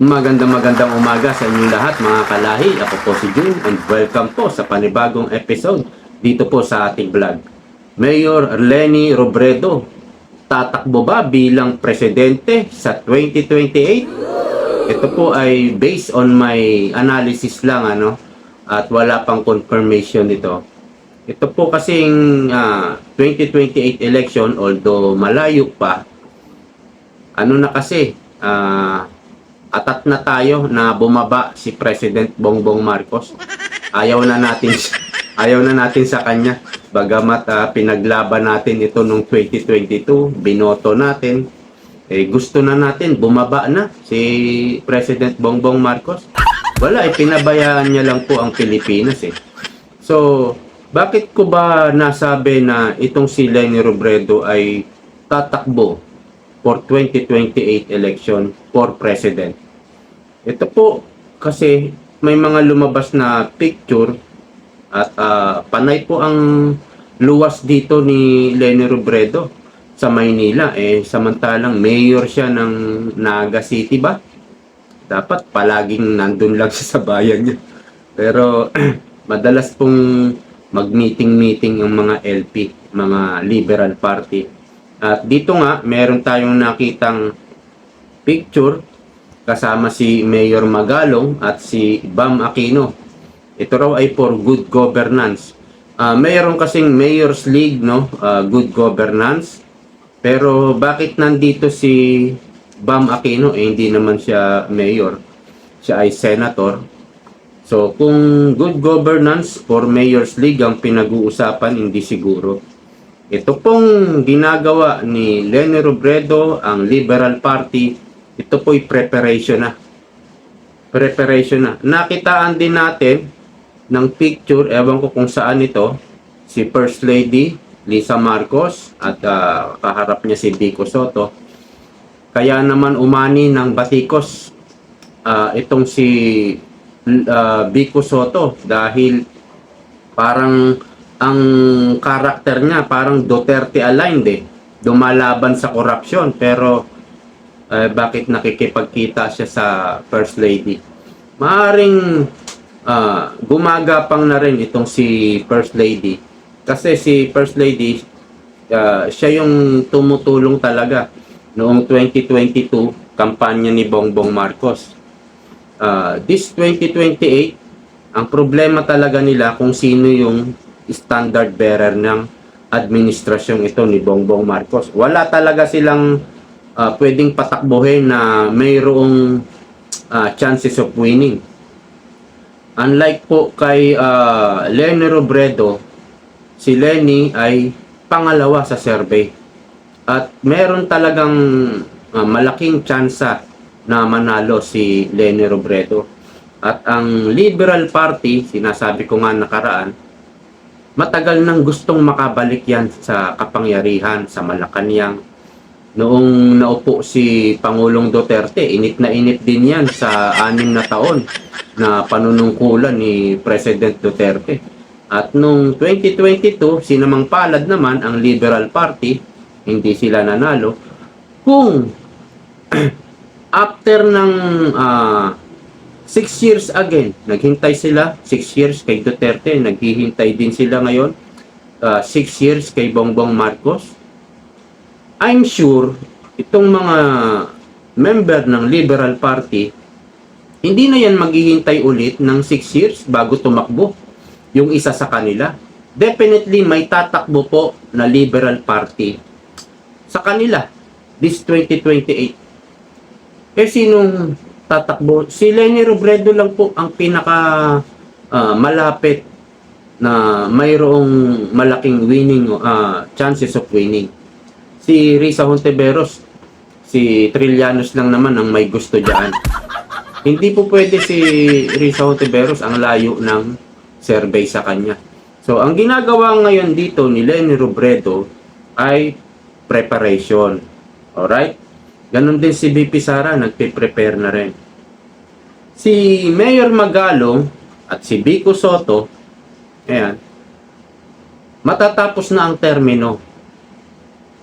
Magandang magandang umaga sa inyong lahat mga kalahi. Ako po si June and welcome po sa panibagong episode dito po sa ating vlog. Mayor Lenny Robredo, tatakbo ba bilang presidente sa 2028? Ito po ay based on my analysis lang ano at wala pang confirmation nito. Ito po kasing ah, 2028 election although malayo pa ano na kasi ah atat na tayo na bumaba si President Bongbong Marcos. Ayaw na natin ayaw na natin sa kanya. Bagamat ah, pinaglaban natin ito nung 2022, binoto natin. Eh gusto na natin bumaba na si President Bongbong Marcos. Wala, eh, pinabayaan niya lang po ang Pilipinas eh. So, bakit ko ba nasabi na itong si Lenny Robredo ay tatakbo for 2028 election for president. Ito po kasi may mga lumabas na picture at ah, panay po ang luwas dito ni Lenny Robredo sa Maynila eh samantalang mayor siya ng Naga City ba? Dapat palaging nandun lang siya sa bayan niya. Pero madalas pong mag-meeting-meeting ang mga LP, mga Liberal Party. At dito nga, meron tayong nakitang picture kasama si Mayor Magalong at si Bam Aquino. Ito raw ay for good governance. Ah, mayroon kasing Mayor's League, no? Ah, good governance. Pero bakit nandito si Bam Aquino? Eh, hindi naman siya mayor. Siya ay senator. So, kung good governance for Mayor's League ang pinag-uusapan, hindi siguro. Ito pong ginagawa ni Lenny Robredo, ang Liberal Party, ito po'y preparation na. Preparation na. Nakitaan din natin ng picture, ewan ko kung saan ito, si First Lady Lisa Marcos at ah, kaharap niya si Vico Soto. Kaya naman umani ng batikos ah, itong si uh, Vico Soto dahil parang ang karakter niya parang Duterte aligned eh. Dumalaban sa korupsyon pero eh, bakit nakikipagkita siya sa First Lady? Maaring ah, gumagapang na rin itong si First Lady. Kasi si First Lady, ah, siya yung tumutulong talaga noong 2022 kampanya ni Bongbong Marcos. Ah, this 2028, ang problema talaga nila kung sino yung standard bearer ng administrasyong ito ni Bongbong Marcos. Wala talaga silang ah, pwedeng patakbuhin na mayroong ah, chances of winning. Unlike po kay ah, Lenny Robredo, si Lenny ay pangalawa sa survey. At meron talagang ah, malaking tsansa na manalo si Lenny Robredo. At ang Liberal Party, sinasabi ko nga nakaraan, matagal nang gustong makabalik yan sa kapangyarihan sa Malacanang. Noong naupo si Pangulong Duterte, init na init din yan sa anim na taon na panunungkulan ni President Duterte. At nung 2022, sinamang palad naman ang Liberal Party, hindi sila nanalo. Kung after ng ah, six years again, naghintay sila, six years kay Duterte, naghihintay din sila ngayon, ah, six years kay Bongbong Marcos. I'm sure, itong mga member ng Liberal Party, hindi na yan maghihintay ulit ng 6 years bago tumakbo yung isa sa kanila. Definitely may tatakbo po na Liberal Party sa kanila this 2028. Eh sinong tatakbo? Si Lenny Robredo lang po ang pinaka ah, malapit na mayroong malaking winning ah, chances of winning. Si Risa Hontiveros, si Trillanos lang naman ang may gusto diyan. Hindi po pwede si Risa Hontiveros ang layo ng survey sa kanya. So, ang ginagawa ngayon dito ni Lenny Robredo ay preparation. Alright? Ganon din si BP Sara, nagpe-prepare na rin. Si Mayor Magalong at si Vico Soto, ayan, matatapos na ang termino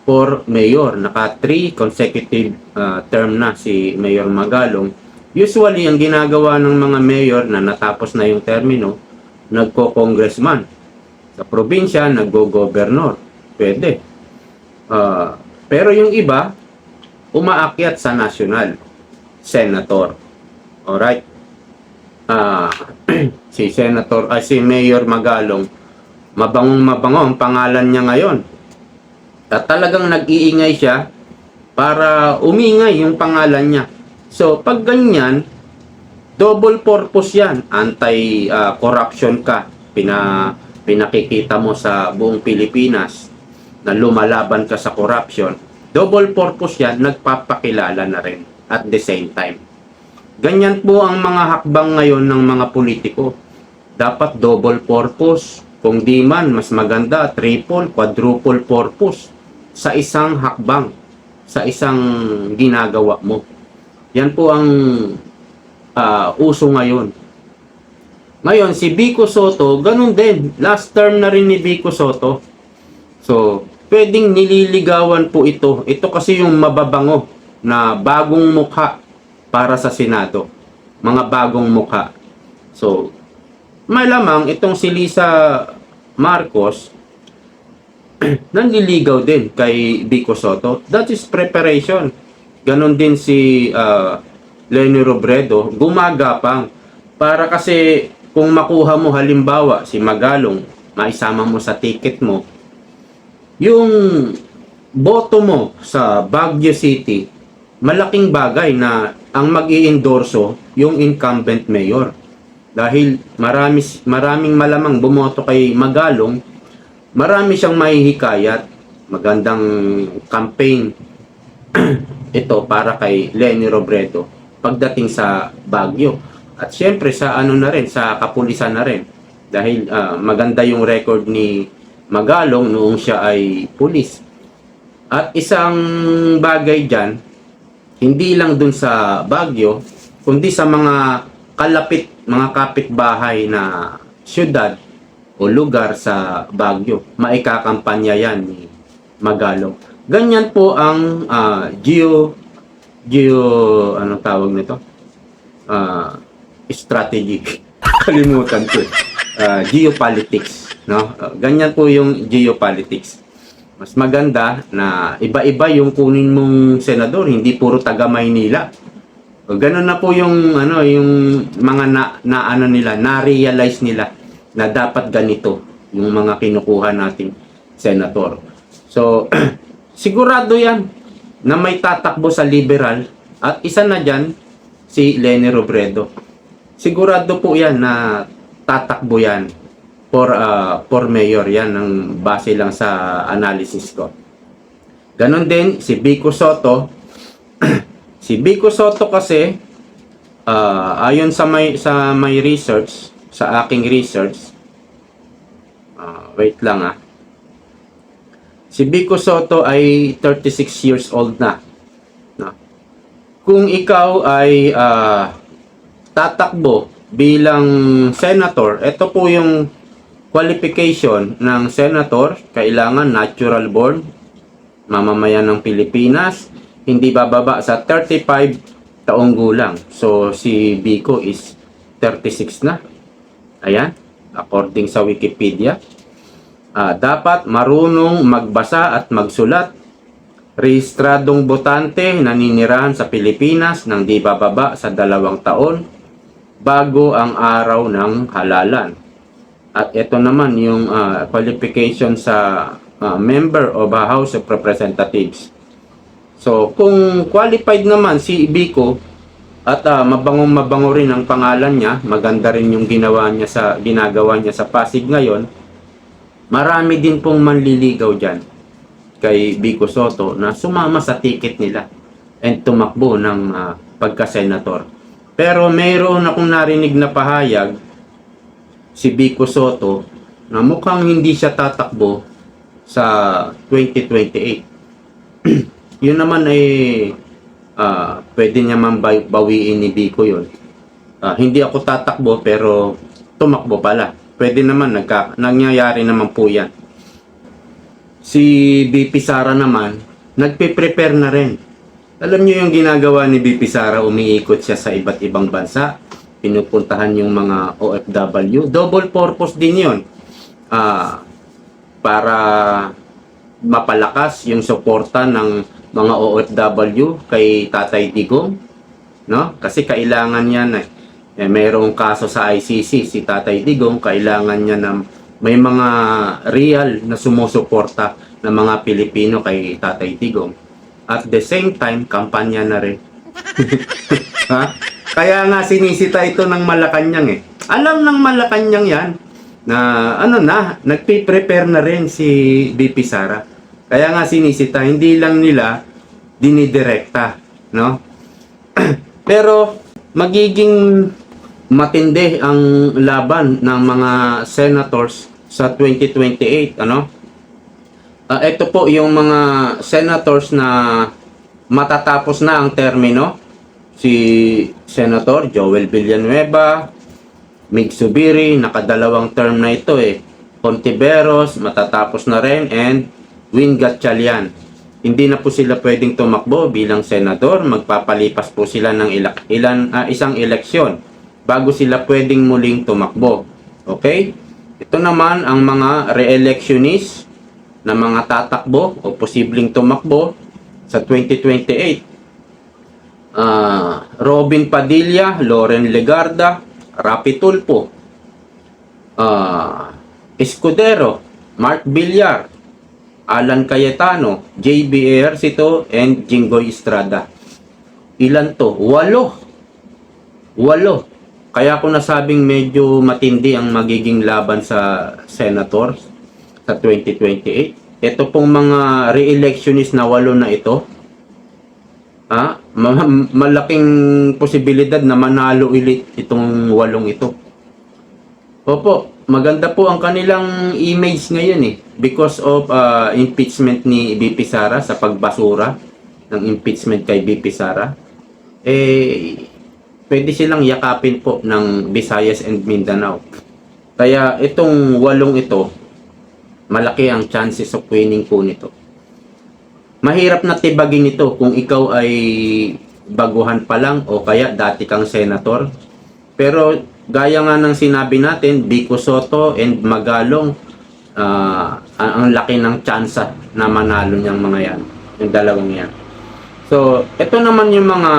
for mayor. Naka 3 consecutive uh, term na si Mayor Magalong. Usually, ang ginagawa ng mga mayor na natapos na yung termino, nagko-congressman. Sa probinsya, naggo-governor. Pwede. Ah, pero yung iba, umaakyat sa national. Senator. Alright? Ah, si Senator, ay si Mayor Magalong, mabangong mabango ang pangalan niya ngayon. At talagang nag-iingay siya para umingay yung pangalan niya. So, pag ganyan, double purpose yan. Anti-corruption ka. Pina, pinakikita mo sa buong Pilipinas na lumalaban ka sa corruption. Double purpose yan, nagpapakilala na rin at the same time. Ganyan po ang mga hakbang ngayon ng mga politiko. Dapat double purpose. Kung di man, mas maganda, triple, quadruple purpose sa isang hakbang, sa isang ginagawa mo. Yan po ang ah, uso ngayon. Ngayon, si Vico Soto, ganun din. Last term na rin ni Vico Soto. So, pwedeng nililigawan po ito. Ito kasi yung mababango na bagong mukha para sa Senado. Mga bagong mukha. So, malamang itong si Lisa Marcos nanliligaw din kay Vico Soto. That is preparation. Ganon din si ah, Lenny Robredo, gumagapang. Para kasi kung makuha mo halimbawa si Magalong, maisama mo sa ticket mo, yung boto mo sa Baguio City, malaking bagay na ang mag endorso yung incumbent mayor. Dahil marami, maraming malamang bumoto kay Magalong, marami siyang mahihikayat, magandang campaign ito para kay Lenny Robredo pagdating sa Baguio. At syempre sa ano na rin, sa kapulisan na rin. Dahil ah, maganda yung record ni Magalong noong siya ay pulis. At isang bagay dyan, hindi lang dun sa Baguio, kundi sa mga kalapit, mga kapitbahay na syudad o lugar sa Baguio. Maikakampanya yan ni Magalong. Ganyan po ang ah, geo geo anong tawag nito? Ah, strategy. Kalimutan ko. Ah, geopolitics, no? Ah, ganyan po yung geopolitics. Mas maganda na iba-iba yung kunin mong senador, hindi puro taga Maynila. Ganun na po yung ano, yung mga na, na ano nila, na-realize nila na dapat ganito yung mga kinukuha nating senator. So, sigurado yan na may tatakbo sa liberal at isa na dyan si Lenny Robredo. Sigurado po yan na tatakbo yan for, uh, for mayor yan ng base lang sa analysis ko. Ganon din si Vico Soto. si Vico Soto kasi ah, ayon sa may sa may research, sa aking research. ah, wait lang ah. Si Vico Soto ay 36 years old na. No? Kung ikaw ay ah, tatakbo bilang senator, ito po yung qualification ng senator, kailangan natural born, mamamayan ng Pilipinas, hindi bababa sa 35 taong gulang. So si Vico is 36 na. Ayan, according sa Wikipedia. Ah, dapat marunong magbasa at magsulat. Rehistradong botante naninirahan sa Pilipinas ng di bababa sa dalawang taon bago ang araw ng halalan. At ito naman yung ah, qualification sa ah, member of a House of Representatives. So, kung qualified naman si Ibico at ah, mabangong mabango rin ang pangalan niya, maganda rin yung ginawa niya sa ginagawa niya sa Pasig ngayon, marami din pong manliligaw diyan kay Bico Soto na sumama sa ticket nila and tumakbo ng ah, pagka-senator. Pero mayroon akong narinig na pahayag si Bico Soto na mukhang hindi siya tatakbo sa 2028. yun naman ay ah, pwede niya man baw- bawiin ni Bico yun. Ah, hindi ako tatakbo pero tumakbo pala. Pwede naman, nagka, nangyayari naman po yan. Si BP Sara naman, nagpe-prepare na rin Alam niyo yung ginagawa ni BP Sara, umiikot siya sa iba't ibang bansa. Pinupuntahan yung mga OFW. Double purpose din yun. Ah, para mapalakas yung suporta ng mga OFW kay Tatay Digong. No? Kasi kailangan niya na eh, mayroong kaso sa ICC si Tatay Digong, kailangan niya na may mga real na sumusuporta ng mga Pilipino kay Tatay Digong. At the same time, kampanya na rin. ha? Kaya nga sinisita ito ng Malacanang eh. Alam ng Malacanang yan na ano na, nagpe-prepare na rin si BP Sara. Kaya nga sinisita, hindi lang nila dinidirekta, no? Pero magiging matindi ang laban ng mga senators sa 2028, ano? Ah, ito po yung mga senators na matatapos na ang termino. Si Senator Joel Villanueva, Mig Subiri, nakadalawang term na ito eh. Contiveros, matatapos na rin, and Win Gatchalian. Hindi na po sila pwedeng tumakbo bilang senador, magpapalipas po sila ng ilak- ilan, ah, isang eleksyon bago sila pwedeng muling tumakbo. Okay? Ito naman ang mga re-electionist na mga tatakbo o posibleng tumakbo sa 2028. Ah, Robin Padilla, Loren Legarda, Rapi Tulfo, ah, Escudero, Mark Villar, Alan Cayetano, JB Ejercito, and Jinggoy Estrada. Ilan to? Walo. Walo. Kaya ko nasabing medyo matindi ang magiging laban sa senators sa 2028. Ito pong mga re-electionist na walo na ito, ma- malaking posibilidad na manalo ulit itong walong ito. Opo, maganda po ang kanilang image ngayon eh because of ah, impeachment ni BP Sara sa pagbasura ng impeachment kay BP Sara. Eh, pwede silang yakapin po ng Visayas and Mindanao. Kaya itong walong ito, malaki ang chances of winning po nito. Mahirap na tibagin ito kung ikaw ay baguhan pa lang o kaya dati kang senator. Pero gaya nga ng sinabi natin, Vico Soto and Magalong, ah, ang, ang laki ng tsansa na manalo niyang mga yan. Yung dalawang yan. So, ito naman yung mga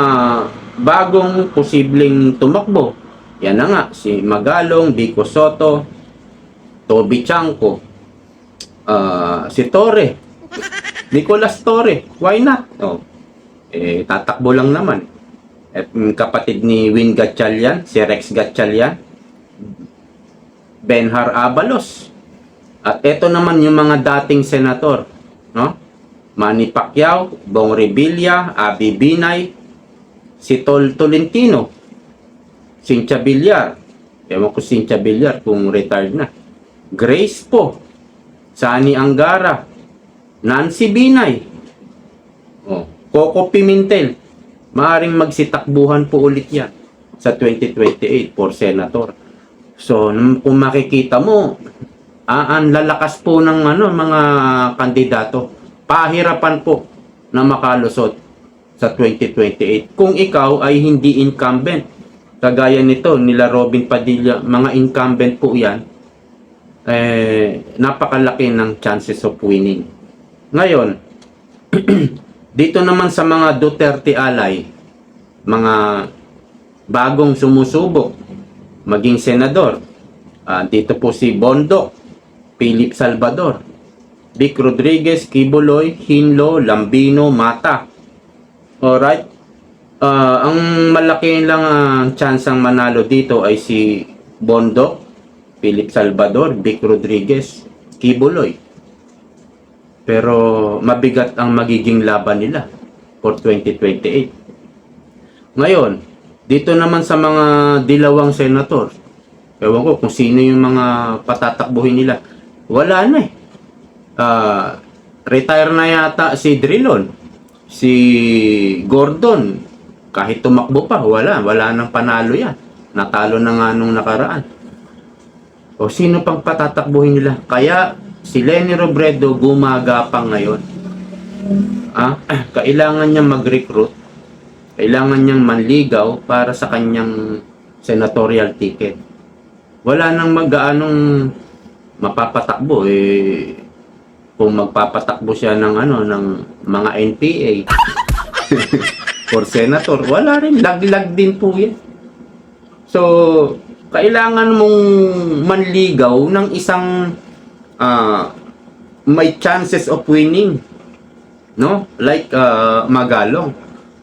bagong posibleng tumakbo. Yan na nga, si Magalong, Vico Soto, Toby Chanko, ah, si Torre, Nicolas Torre, why not? Oh, eh, tatakbo lang naman. At yung kapatid ni Win Gatchalian, si Rex Gatchalian, Benhar Abalos. At ito naman yung mga dating senator, no? Manny Pacquiao, Bong Revilla, Abi Binay, si Tol Tolentino, Cynthia Villar, ewan ko Cynthia Villar kung retired na, Grace po, Sani Angara, Nancy Binay, oh, Coco Pimentel, maaring magsitakbuhan po ulit yan sa 2028 for senator. So, kung makikita mo, ah, ang lalakas po ng ano, mga kandidato. Pahirapan po na makalusot sa 2028. Kung ikaw ay hindi incumbent, kagaya nito, nila Robin Padilla, mga incumbent po yan, eh, napakalaki ng chances of winning. Ngayon, dito naman sa mga Duterte ally, mga bagong sumusubok, maging senador, ah, dito po si Bondo, Philip Salvador, Vic Rodriguez, Kibuloy, Hinlo, Lambino, Mata. Alright? Ah, ang malaki lang ang chance ang manalo dito ay si Bondo, Philip Salvador, Vic Rodriguez, Kibuloy. Pero mabigat ang magiging laban nila for 2028. Ngayon, dito naman sa mga dilawang senator, ewan ko kung sino yung mga patatakbuhin nila. Wala na eh. Ah, retire na yata si Drilon. Si Gordon, kahit tumakbo pa, wala. Wala nang panalo yan. Natalo na nga nung nakaraan. O sino pang patatakbuhin nila? Kaya si Lenny Robredo gumagapang ngayon. Ah, kailangan niya mag-recruit, kailangan niyang manligaw para sa kanyang senatorial ticket. Wala nang mag-aanong mapapatakbo eh kung magpapatakbo siya ng ano ng mga NPA for senator, wala rin laglag din po 'yan. So, kailangan mong manligaw ng isang ah, may chances of winning. No? Like ah, Magalong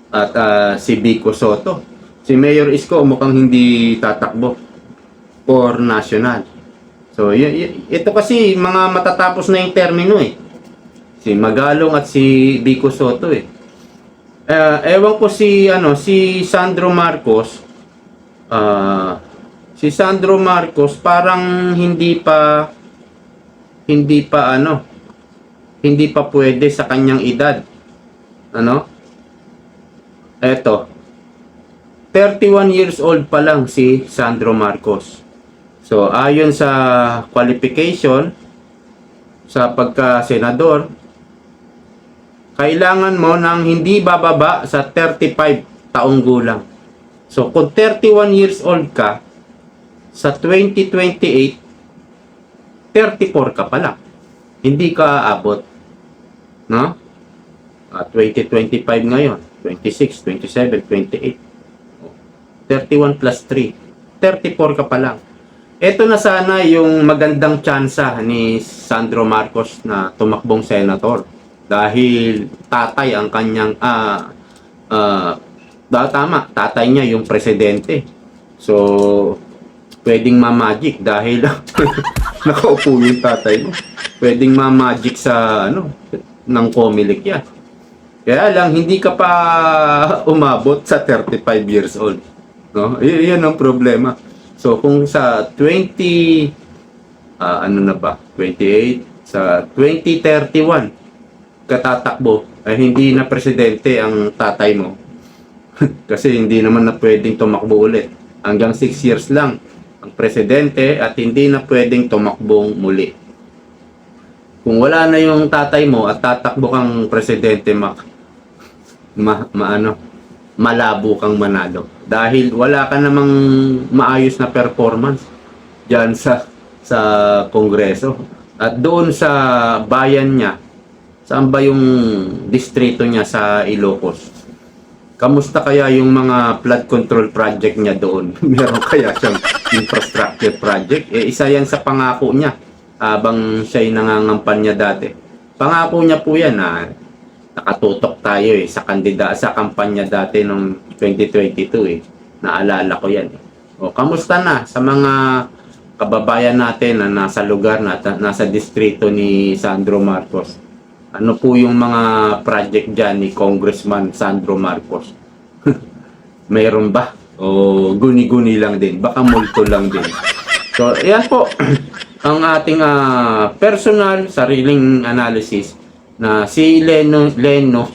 at ah, si Vico Soto. Si Mayor Isko mukhang hindi tatakbo for national. So, y- ito kasi mga matatapos na yung termino eh. Si Magalong at si Vico Soto eh. Eh, ewan ko si ano si Sandro Marcos ah si Sandro Marcos parang hindi pa hindi pa ano hindi pa pwede sa kanyang edad. Ano? Eto. 31 years old pa lang si Sandro Marcos. So ayon sa qualification sa pagka-senador kailangan mo ng hindi bababa sa 35 taong gulang. So, kung 31 years old ka, sa 2028, 34 ka pa lang. Hindi ka aabot. No? Ah, 2025 ngayon. 26, 27, 28. 31 plus 3. 34 ka pa lang. Ito na sana yung magandang tsansa ni Sandro Marcos na tumakbong senator dahil tatay ang kanyang ah ah da, tama tatay niya yung presidente so pwedeng ma-magic dahil nakaupo yung tatay mo. Pwedeng ma-magic sa ano ng Comelec yan. Kaya lang hindi ka pa umabot sa 35 years old. No? Y- yan ang problema. So kung sa 20 ah, ano na ba? 28 sa 2031 katatakbo ay hindi na presidente ang tatay mo. Kasi hindi naman na pwedeng tumakbo ulit. Hanggang 6 years lang ang presidente at hindi na pwedeng tumakbong muli. Kung wala na yung tatay mo at tatakbo kang presidente, ma, ma, maano, malabo kang manalo. Dahil wala ka namang maayos na performance diyan sa sa kongreso. At doon sa bayan niya, Saan ba yung distrito niya sa Ilocos? Kamusta kaya yung mga flood control project niya doon? Meron kaya siyang infrastructure project? Eh, isa yan sa pangako niya habang siya'y nangangampanya dati. Pangako niya po yan na nakatutok tayo eh, sa kandida sa kampanya dati noong 2022 eh. Naalala ko yan eh. O, kamusta na sa mga kababayan natin na nasa lugar na nasa distrito ni Sandro Marcos? ano po yung mga project dyan ni Congressman Sandro Marcos? Mayroon ba? O guni-guni lang din? Baka multo lang din. So, yan po ang ating ah, personal sariling analysis na si Leno, Leno,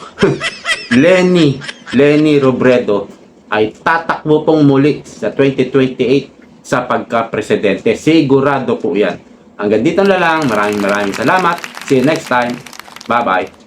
Lenny, Lenny Robredo ay tatakbo pong muli sa 2028 sa pagka-presidente. Sigurado po yan. Hanggang dito na lang. Maraming maraming salamat. See you next time. Bye-bye.